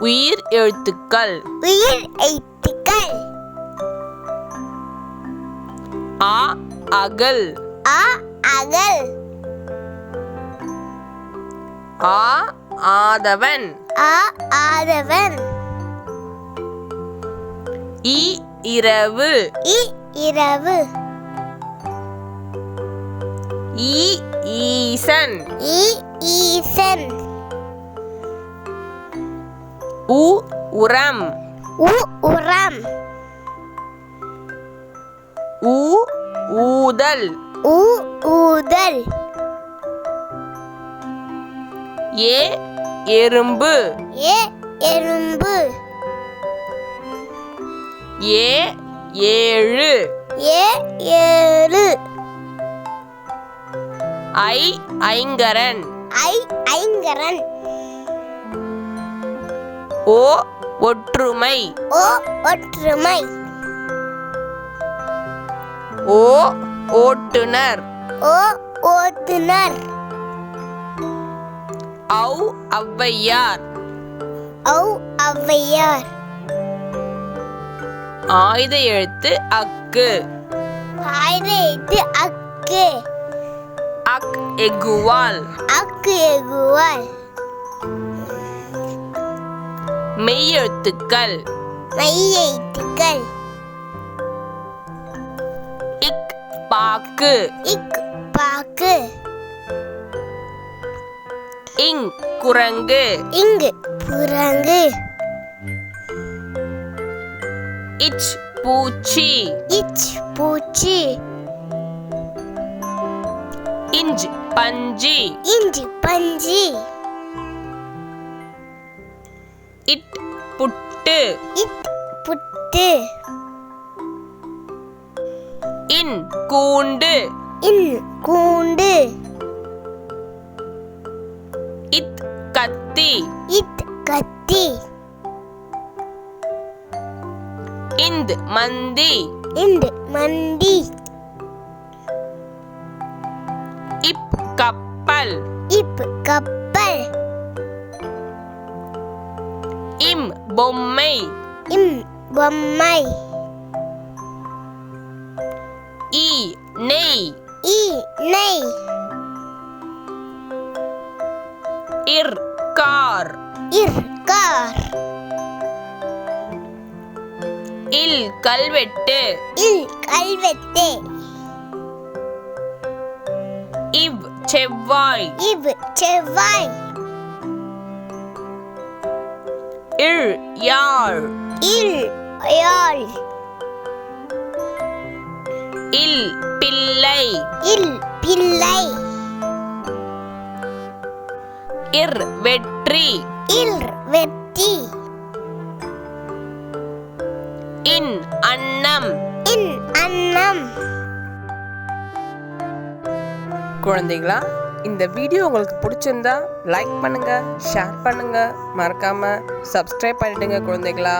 உயிர் எழுத்துக்கள். உயிர் எழுத்துக்கள். ஆ அகல். ஆ அகல். ஆ ஆதவன். ஆ ஆதவன். இ இரவு. இ இரவு. ஈ ஈசன். இ ஈசன். உ உரம். உ உரம். ஊ ஊதல். உ ஊதல். ஏ எறும்பு. ஏ எறும்பு. ஏ ஏழு. ஏ ஏழு. ஐ ஐங்கரன். ஐ ஐங்கரன். ஓ ஒற்றுமை. ஓ ஒற்றுமை. ஓ ஓட்டுனர். ஓ ஓட்டுனர். ஔ ஔவையார். ஔ ஔவையார். ஆயுத எழுத்து அக்கு. ஆயிரத்து அக்கு. அக் எகுவால். அக்கு எகுவால். மெய்யெழுத்துக்கள். மையெழுத்துக்கள் இக் பாக்கு. இக் பாக்கு. இங் குரங்கு. இங்கு புறங்கு இச் பூச்சி. இச் பூச்சி. இஞ்ச் பஞ்சி. இஞ்சி பஞ்சி. It puttu. இட் புட்டு. இன் கூண்டு. இன் கூண்டு. இத் கத்தி. இத் கத்தி. இந்த் மந்தி. இந்து மண்டி இப் கப்பல். இப் கப்பல் பொம்மை. இம் பொம்மை. ஈ நெய். ஈ நெய். இர் கார். இர் கார். இல் கல்வெட்டு. இல் கல்வெட்டு. இவ் செவ்வாய். இவ் செவ்வாய். இழ் யாழ். இல் யாழ் இல் பிள்ளை. இல் பிள்ளை. இர் வெற்றி. இல் வெட்டி இன் அன்னம். இன் அன்னம். குழந்தைங்களா இந்த வீடியோ உங்களுக்கு பிடிச்சிருந்தா லைக் பண்ணுங்கள் ஷேர் பண்ணுங்கள் மறக்காமல் சப்ஸ்கிரைப் பண்ணிடுங்க குழந்தைகளா.